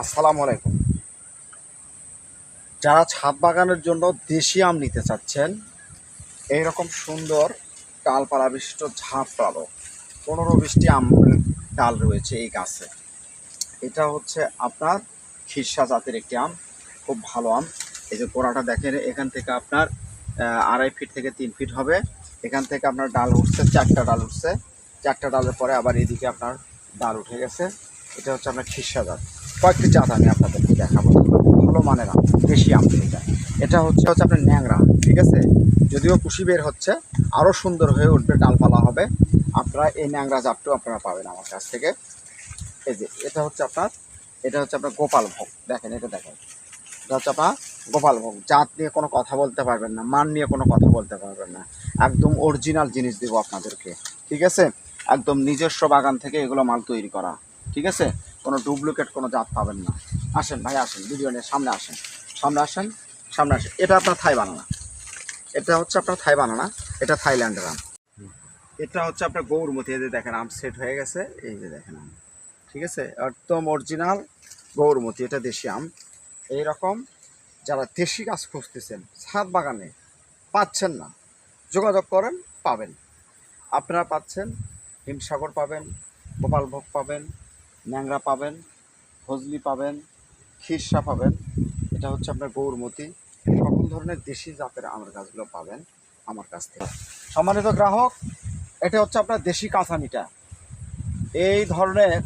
আসসালামু আলাইকুম। যারা ছাদ বাগানের জন্য দেশি আম নিতে চাচ্ছেন, এইরকম সুন্দর ডালপালা বিশিষ্ট ঝাঁপ ঝাঁপড়ালো পনেরো বিশটি আম ডাল রয়েছে এই গাছে। এটা হচ্ছে আপনার খিরসা জাতের একটি আম, খুব ভালো আম। এই যে গোড়াটা দেখেন, এখান থেকে আপনার আড়াই ফিট থেকে তিন ফিট হবে। এখান থেকে আপনার ডাল উঠছে, চারটা ডাল উঠছে। চারটা ডালের পরে আবার এদিকে আপনার ডাল উঠে গেছে। এটা হচ্ছে আপনার খিরসা জাত। কয়েকটি জাত আমি আপনাদেরকে দেখাবো। ভালো মানের আম দেশি আম এটা। এটা হচ্ছে হচ্ছে আপনার ন্যাংরা, ঠিক আছে? যদিও কুশি বের হচ্ছে আরও সুন্দর হয়ে উঠবে, ডালপালা হবে। আপনারা এই ন্যাংরা জাতটাও আপনারা পাবেন আমার কাছ থেকে। এই যে, এটা হচ্ছে আপনার, এটা হচ্ছে আপনার গোপাল ভোগ দেখেন, এটা দেখেন। এটা হচ্ছে আপনার গোপাল ভোগ জাত নিয়ে কোনো কথা বলতে পারবেন না, মান নিয়ে কোনো কথা বলতে পারবেন না। একদম অরিজিনাল জিনিস দেবো আপনাদেরকে, ঠিক আছে? একদম নিজস্ব বাগান থেকে এগুলো মাল তৈরি করা, ঠিক আছে? কোনো ডুপ্লিকেট কোনো জাত পাবেন না। আসেন ভাই, আসেন ভিডিও নিয়ে সামনে আসেন সামনে আসেন সামনে আসেন। এটা আপনার থাই বানানা। এটা হচ্ছে আপনার থাই বানানা, এটা থাইল্যান্ডের আম। এটা হচ্ছে আপনার গৌরমতি এই যে দেখেন, আম সেট হয়ে গেছে, এই যে দেখেন আম। ঠিক আছে? একদম অরিজিনাল গৌরমতি এটা দেশি আম। এই রকম যারা দেশি গাছ খুঁজতেছেন, ছাদ বাগানে পাচ্ছেন না, যোগাযোগ করেন, পাবেন। আপনারা পাচ্ছেন, হিমসাগর পাবেন, গোপালভোগ পাবেন ন্যাংরা পাবেন ফজলি পাবেন খিরসা পাবেন। এটা হচ্ছে আপনার গৌরমতি সকল ধরনের দেশি জাতের আমের গাছগুলো পাবেন আমার কাছ থেকে। সম্মানিত গ্রাহক, এটা হচ্ছে আপনার দেশি কাঁচা মিঠা এই ধরনের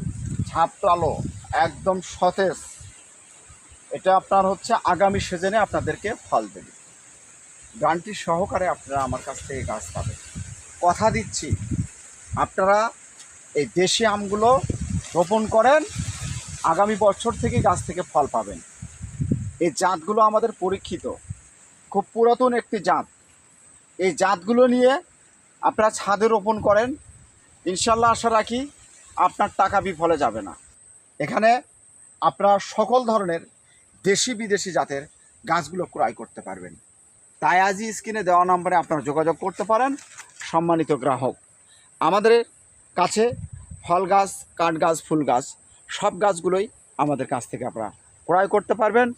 ঝাপটালো একদম সতেজ। এটা আপনার হচ্ছে আগামী সিজনে আপনাদেরকে ফল দেবে। গ্রান্টি সহকারে আপনারা আমার কাছ থেকে গাছ পাবেন। কথা দিচ্ছি, আপনারা এই দেশি আমগুলো রোপণ করেন, আগামী বছর থেকে গাছ থেকে ফল পাবেন। এই জাতগুলো আমাদের পরীক্ষিত। খুব পুরাতন একটি জাত। এই জাতগুলো নিয়ে আপনারা ছাদে রোপণ করেন। ইনশাল্লাহ আশা রাখি আপনার টাকা বিফলে যাবে না। এখানে আপনারা সকল ধরনের দেশি বিদেশি জাতের গাছগুলো ক্রয় করতে পারবেন। তাই আজই স্ক্রিনে দেওয়া নম্বরে আপনারা যোগাযোগ করতে পারেন। সম্মানিত গ্রাহক, আমাদের কাছে ফল গাছ, কাঠ গাছ, ফুল গাছ, সব গাছগুলোই আমাদের কাছ থেকে আপনারা ক্রয় করতে পারবেন।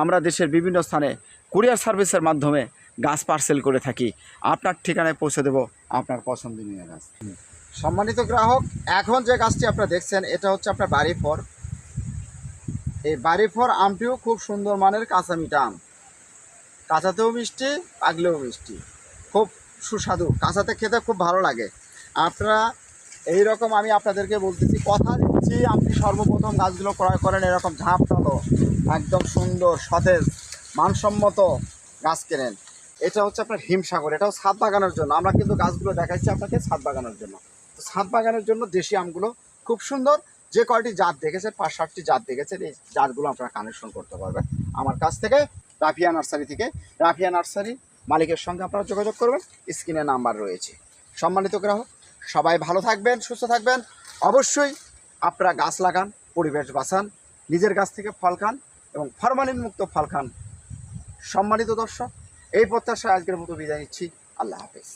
আমরা দেশের বিভিন্ন স্থানে কুরিয়ার সার্ভিসের মাধ্যমে গাছ পার্সেল করে থাকি। আপনার ঠিকানায় পৌঁছে দেব আপনার পছন্দনীয় গাছ। সম্মানিত গ্রাহক, এখন যে গাছটি আপনারা দেখছেন, এটা হচ্ছে আপনার বাড়ি ফর এই বাড়ি ফর আমটিও খুব সুন্দর মানের কাঁচা মিঠা আম। কাঁচাতেও মিষ্টি পাগলেও মিষ্টি। খুব সুস্বাদু। কাঁচাতে খেতে খুব ভালো লাগে। আপনারা এই রকম আমি আপনাদেরকে বলতেছি, কথা দিচ্ছি, আপনি সর্বপ্রথম গাছগুলো ক্রয় করেন, এরকম ঝাঁপ টালো একদম সুন্দর, সতেজ, মানসম্মত গাছ কেনেন। এটা হচ্ছে আপনার হিমসাগর, এটাও ছাদ বাগানের জন্য। আমরা কিন্তু গাছগুলো দেখাচ্ছি আপনাকে ছাদ বাগানের জন্য। তো ছাদ বাগানের জন্য দেশি আমগুলো খুব সুন্দর। যে কয়টি জাত দেখেছেন, পাঁচ ষাটটি জাত দেখেছেন, এই জাতগুলো আপনারা কানেকশন করতে পারবেন। আমার কাছ থেকে, রাফিয়া নার্সারি থেকে। রাফিয়া নার্সারি মালিকের সঙ্গে আপনারা যোগাযোগ করবেন, স্ক্রিনে নাম্বার রয়েছে। সম্মানিত গ্রাহক সবাই ভালো থাকবেন, সুস্থ থাকবেন। অবশ্যই আপনারা গাছ লাগান, পরিবেশ বাঁচান, নিজের গাছ থেকে ফল খান এবং ফরমালিন মুক্ত ফল খান। সম্মানিত দর্শক, এই প্রত্যাশায় আজকের মতো বিদায় নিচ্ছি। আল্লাহ হাফেজ।